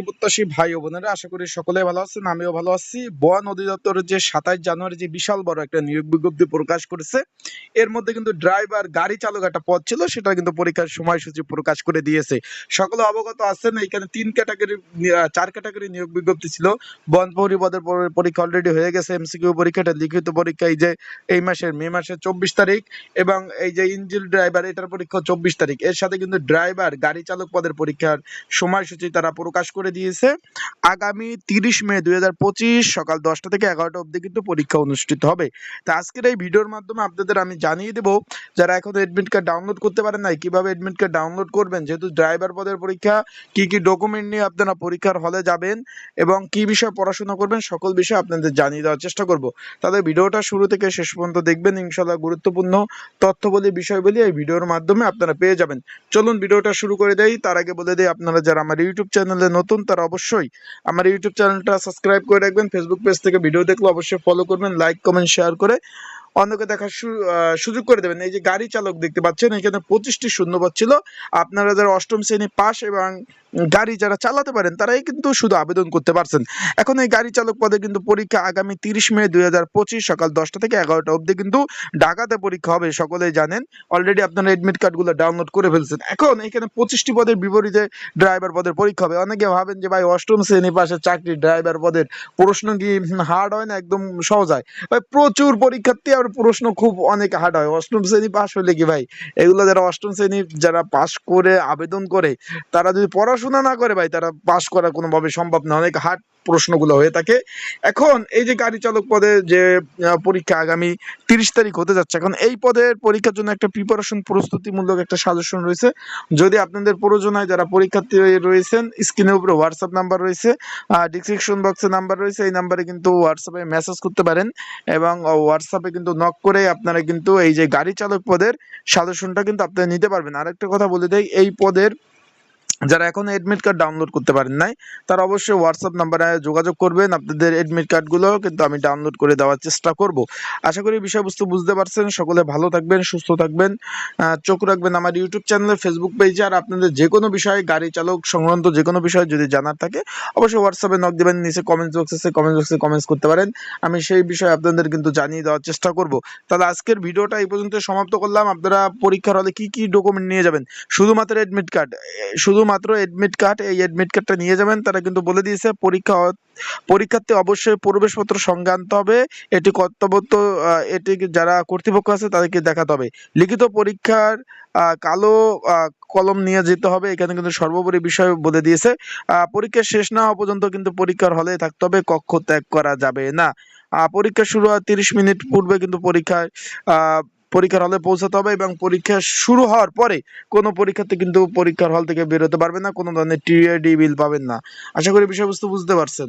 প্রত্যাশী ভাই ও বোনেরা, আশা করি সকলে ভালো আছেন, আমিও ভালো আছি। বন অধিদপ্তর যে জানুয়ারি যে বিশাল বড় একটা নিয়োগ বিজ্ঞপ্তি প্রকাশ করেছে, এর মধ্যে কিন্তু ড্রাইভার গাড়ি চালক একটা পদ ছিল, সেটা কিন্তু পরীক্ষার সময়সূচি প্রকাশ করে দিয়েছে। সকলে অবগত আছেন এখানে তিন ক্যাটাগরি চার ক্যাটাগরি নিয়োগ বিজ্ঞপ্তি ছিল। বন প্রহরী পদের পর- পরীক্ষা অলরেডি হয়ে গেছে এমসিকিউ পরীক্ষাটা লিখিত পরীক্ষা, এই যে এই মাসের, মে মাসের চব্বিশ তারিখ, এবং এই যে ইঞ্জিন ড্রাইভার, এটার পরীক্ষা চব্বিশ তারিখ। এর সাথে কিন্তু ড্রাইভার, গাড়ি চালক পদের পরীক্ষার সময়সূচি তারা প্রকাশ করে দিয়েছে। আগামী তিরিশ মে দুই হাজার পঁচিশ সকাল দশটা থেকে এগারোটা অবধি কিন্তু পরীক্ষা অনুষ্ঠিত হবে। তা আজকের এই ভিডিওর মাধ্যমে আপনাদের আমি জানিয়ে দেবো, যারা এখন এডমিট কার্ড ডাউনলোড করতে পারেন নাই, কীভাবে এডমিট কার্ড ডাউনলোড করবেন, যেহেতু ড্রাইভার পদের পরীক্ষা, কি কি ডকুমেন্ট নিয়ে আপনারা পরীক্ষার হলে যাবেন এবং কি বিষয়ে পড়াশোনা করবেন, সকল বিষয় আপনাদের জানিয়ে দেওয়ার চেষ্টা করব। তাহলে ভিডিওটা শুরু থেকে শেষ পর্যন্ত দেখবেন ইনশাল্লাহ গুরুত্বপূর্ণ তথ্যবলী, বিষয়বলী এই ভিডিওর মাধ্যমে আপনারা পেয়ে যাবেন। চলুন ভিডিওটা শুরু করে দেই। তার আগে বলে দিই, আপনারা যারা আমার ইউটিউব চ্যানেলে নতুন তারা অবশ্যই আমার ইউটিউব চ্যানেলটা সাবস্ক্রাইব করে রাখবেন। ফেসবুক পেজ থেকে ভিডিও দেখলে অবশ্যই ফলো করবেন লাইক কমেন্ট শেয়ার করে অন্যকে দেখার সুযোগ করে দেবেন। এই যে গাড়ি চালক দেখতে পাচ্ছেন, এখানে পঁচিশটি শূন্যপদ ছিল। আপনারা যারা অষ্টম শ্রেণি পাস এবং গাড়ি যারা চালাতে পারেন, তারাই কিন্তু শুধু আবেদন করতে পারছেন। এখন এই গাড়ি চালক পদে কিন্তু পরীক্ষা আগামী তিরিশ মে দুই হাজার পঁচিশ সকাল দশটা থেকে এগারোটা অবধি কিন্তু ঢাকাতে পরীক্ষা হবে, সকলেই জানেন। অলরেডি আপনারা এডমিট কার্ডগুলো ডাউনলোড করে ফেলছেন। এখন এখানে পঁচিশটি পদের বিপরীতে ড্রাইভার পদের পরীক্ষা হবে। অনেকে ভাবেন যে, ভাই, অষ্টম শ্রেণি পাশে চাকরি ড্রাইভার পদের প্রশ্ন কি হার্ড হয় না একদম সহজ হয়? ভাই, প্রচুর পরীক্ষার্থী আর প্রশ্ন খুব অনেক হার্ড হয়। অষ্টম শ্রেণি পাশ হলে কি ভাই? এগুলো যারা অষ্টম শ্রেণি যারা পাশ করে, আবেদন করে, তারা যদি পড়াশোনা না করে ভাই, তারা পাশ করা কোনোভাবে সম্ভব না। অনেক হার্ড প্রশ্নগুলো হয়ে থাকে। এখন এই যে গাড়ি চালক পদে যে পরীক্ষা আগামী তিরিশ তারিখ হতে যাচ্ছে, এখন এই পদের পরীক্ষার জন্য একটা প্রিপারেশন প্রস্তুতিমূলক একটা সাজেশন রয়েছে। যদি আপনাদের প্রয়োজন হয় যারা পরীক্ষার্থী রয়েছেন স্ক্রিনের উপরে হোয়াটসঅ্যাপ নাম্বার রয়েছে ডিসক্রিপশন বক্সে নাম্বার রয়েছে, এই নাম্বারে কিন্তু হোয়াটসঅ্যাপে মেসেজ করতে পারেন এবং হোয়াটসঅ্যাপে কিন্তু নক করে আপনারা কিন্তু এই যে গাড়ি চালক পদের সাজেশনটা কিন্তু আপনারা নিতে পারবেন। আরেকটা কথা বলে দেয় এই পদের যারা এখন এডমিট কার্ড ডাউনলোড করতে পারেন নাই, তারা অবশ্যই হোয়াটসঅ্যাপ নাম্বারে যোগাযোগ করবেন। আপনাদের এডমিট কার্ডগুলো কিন্তু আমি ডাউনলোড করে দেওয়ার চেষ্টা করব। আশা করি বিষয়বস্তু বুঝতে পারছেন। সকলে ভালো থাকবেন, সুস্থ থাকবেন। চোখ রাখবেন আমার ইউটিউব চ্যানেলে ফেসবুক পেজে আর আপনাদের যে কোনো বিষয়ে, গাড়ি চালক সংক্রান্ত যে কোনো বিষয়ে যদি জানার থাকে, অবশ্যই হোয়াটসঅ্যাপে নক দেবেন, নিচে কমেন্টস বক্স আছে কমেন্ট বক্সে কমেন্টস করতে পারেন। আমি সেই বিষয়ে আপনাদের কিন্তু জানিয়ে দেওয়ার চেষ্টা করব। তাহলে আজকের ভিডিওটা এই পর্যন্ত সমাপ্ত করলাম। আপনারা পরীক্ষার হলে কি কি ডকুমেন্ট নিয়ে যাবেন? শুধুমাত্র এডমিট কার্ড শুধুমাত্র এডমিট কার্ড এই এডমিট কার্ডটা নিয়ে যাবেন। তারা কিন্তু বলে দিয়েছে পরীক্ষা পরীক্ষার্থী অবশ্যই প্রবেশপত্র সঙ্গে আনতে হবে। এটি কর্তব্য এটি যারা কর্তৃপক্ষ আছে তাদেরকে দেখাতে হবে। লিখিত পরীক্ষার কালো কলম নিয়ে যেতে হবে। এখানে কিন্তু সর্বোপরি বিষয় বলে দিয়েছে। পরীক্ষা শেষ না হওয়া পর্যন্ত কিন্তু পরীক্ষার হলে থাকতে হবে। কক্ষ ত্যাগ করা যাবে না। পরীক্ষা শুরু হওয়ার তিরিশ মিনিট পূর্বে কিন্তু পরীক্ষায় আহ, পরীক্ষার হলে পৌঁছাতে হবে এবং পরীক্ষা শুরু হওয়ার পরে কোনো পরীক্ষাতে কিন্তু পরীক্ষার হল থেকে বেরোতে পারবে না, কোনো ধরনের টিআইডি বিল পাবেন না। আশা করি বিষয়বস্তু বুঝতে পারছেন।